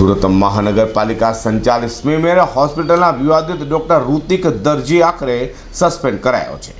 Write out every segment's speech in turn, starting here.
સુરત મહાનગરપાલિકા સંચાલિત સ્મીમેર હોસ્પિટલના વિવાદિત ડોક્ટર ઋતિક દરજી આખરે સસ્પેન્ડ કરાયો છે.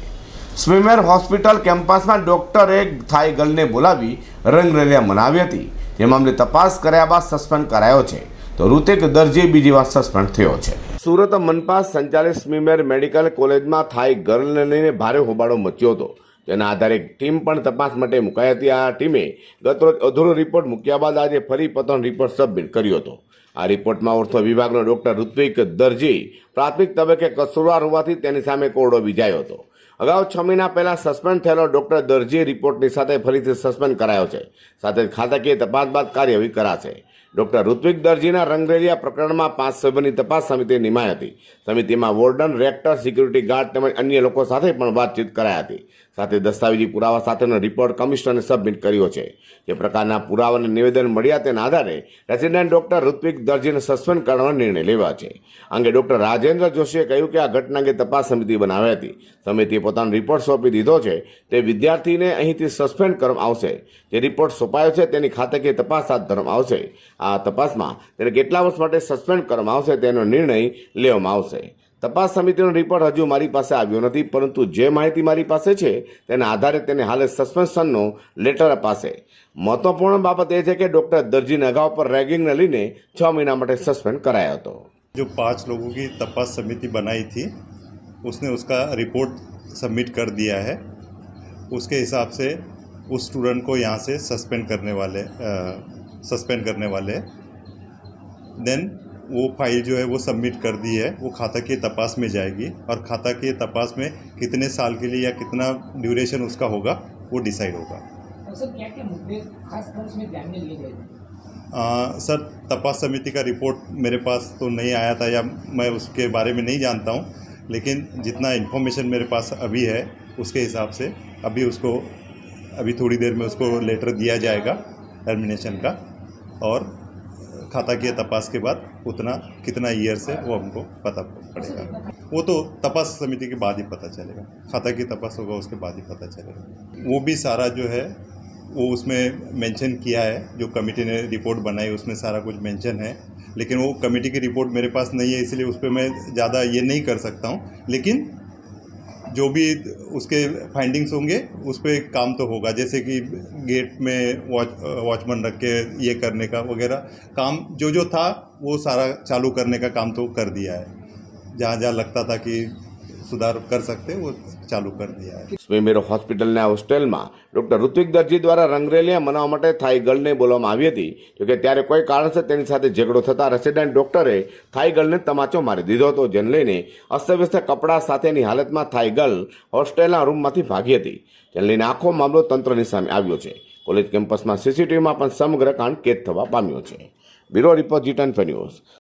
સ્મીમેર હોસ્પિટલ કેમ્પસમાં ડોક્ટરે થાઈ ગર્લને બોલાવી રંગરેલિયા મનાવી હતી. જે મામલે તપાસ કર્યા બાદ સસ્પેન્ડ કરાયો છે. તો ઋતિક દરજી બીજી વાર સસ્પેન્ડ થયો છે. સુરત મનપા સંચાલિત સ્મીમેર મેડિકલ કોલેજમાં થાઈ ગર્લને લઈને ભારે હોબાળો મચ્યો હતો. જેના આધારે ટીમ પણ તપાસ માટે મુકાઈ હતી. આ ટીમે ગતરોજ અધૂરો રિપોર્ટ મૂક્યા બાદ આજે ફરી પતન રિપોર્ટ સબમિટ કર્યો હતો. આ રિપોર્ટમાં ઓર્થો વિભાગનો ડોક્ટર ઋત્વિક દરજી પ્રાથમિક તબક્કે કસૂરવાર હોવાથી તેની સામે કોરડો વિજાયો હતો. અગાઉ છ મહિના પહેલા સસ્પેન્ડ થયેલો ડોક્ટર દરજીએ રિપોર્ટની સાથે ફરીથી સસ્પેન્ડ કરાયો છે. સાથે ખાતાકીય તપાસ બાદ કાર્યવાહી કરાશે. ડોક્ટર ઋત્વિક દરજીના રંગરેલિયા પ્રકરણમાં પાંચ સભ્યોની તપાસ સમિતિ નિમાઈ હતી. સમિતિમાં વોર્ડન, રેક્ટર, સિક્યુરિટી ગાર્ડ તેમજ અન્ય લોકો સાથે પણ વાતચીત કરાઈ હતી. સાથે દસ્તાવેજી પુરાવા સાથેનો રિપોર્ટ કમિશનરને સબમિટ કર્યો છે. જે પ્રકારના પુરાવા અને નિવેદન મળ્યા તેના આધારે રેસિડેન્ટ ડોક્ટર ઋત્વિક દરજીને સસ્પેન્ડ કરવાનો નિર્ણય લેવા છે. અંગે ડોક્ટર રાજેન્દ્ર જોશીએ કહ્યું કે આ ઘટના અંગે તપાસ સમિતિ બનાવી હતી. સમિતિએ પોતાનો રિપોર્ટ સોંપી દીધો છે. તે વિદ્યાર્થીને અહીંથી સસ્પેન્ડ કરવામાં આવશે. જે રિપોર્ટ સોંપાયો છે તેની ખાતકીય તપાસ હાથ ધરવામાં આવશે. આ તપાસમાં તેને કેટલા વર્ષ માટે સસ્પેન્ડ કરવામાં આવશે તેનો નિર્ણય લેવામાં આવશે. તપાસ સમિતિનો રિપોર્ટ હજુ મારી પાસે આવ્યો નથી પરંતુ જે માહિતી મારી પાસે છે તેના આધારે તેને હાલે સસ્પેન્શનનો લેટર અપાશે મહત્વપૂર્ણ બાબત એ છે કે ડોક્ટર દરજીને અગાઉ પર રેગિંગને લઈને છ મહિના માટે સસ્પેન્ડ કરાયો હતો जो पांच लोगों की तपास समिति बनाई थी उसने उसका रिपोर्ट सबमिट कर दिया है उसके हिसाब से उस स्टूडेंट को यहाँ से सस्पेंड करने वाले सस्पेंड करने वाले देन वो फ़ाइल जो है वो सबमिट कर दी है वो खाता के तपास में जाएगी और खाता के तपास में कितने साल के लिए या कितना ड्यूरेशन उसका होगा वो डिसाइड होगा। सर क्या क्या मुद्दे खास कर उसमें ध्यान में लिए गए? आ, सर तपास समिति का रिपोर्ट मेरे पास तो नहीं आया था या मैं उसके बारे में नहीं जानता हूँ लेकिन जितना इन्फॉर्मेशन मेरे पास अभी है उसके हिसाब से अभी उसको अभी थोड़ी देर में उसको लेटर दिया जाएगा टर्मिनेशन का। और खाता की तपास के बाद उतना कितना ईयर से वो हमको पता पड़ेगा। वो तो तपास समिति के बाद ही पता चलेगा। खाता की तपास होगा, उसके बाद ही पता चलेगा। वो भी सारा जो है, वो उसमें मेंशन किया है, जो कमेटी ने रिपोर्ट बनाई, उसमें सारा कुछ मेंशन है। लेकिन वो कमेटी की रिपोर्ट मेरे पास नहीं है, इसलिए उस पर मैं ज़्यादा ये नहीं कर सकता हूँ। लेकिन जो भी उसके फाइंडिंग्स होंगे, उस पर काम तो होगा। जैसे कि गेट में वॉच वॉचमैन रख के ये करने का वगैरह काम जो जो था, वो सारा चालू करने का काम तो कर दिया है। जहाँ जहाँ लगता था कि सुधार कर सकते वो चालू कर दिया है સ્વીમેર હોસ્પિટલના હોસ્ટેલમાં ડોક્ટર ઋત્વિક દરજી દ્વારા રંગરેલિયા મનાવવા માટે થાઈ ગર્લને બોલાવવામાં આવી હતી જોકે ત્યારે કોઈ કારણસર તેની સાથે ઝઘડો થતાં રેસિડેન્ટ ડોક્ટરે થાઈ ગર્લને તમાચો મારી દીધો હતો જેને લઈને અસ્તવ્યસ્ત કપડાં સાથેની હાલતમાં થાઈ ગર્લ હોસ્ટેલના રૂમમાંથી ભાગી હતી જેને લઈને આખો મામલો તંત્રની સામે આવ્યો છે કોલેજ કેમ્પસમાં સીસીટીવીમાં પણ સમગ્ર કાંડ કેદ થવા પામ્યો છે bureau report G ten news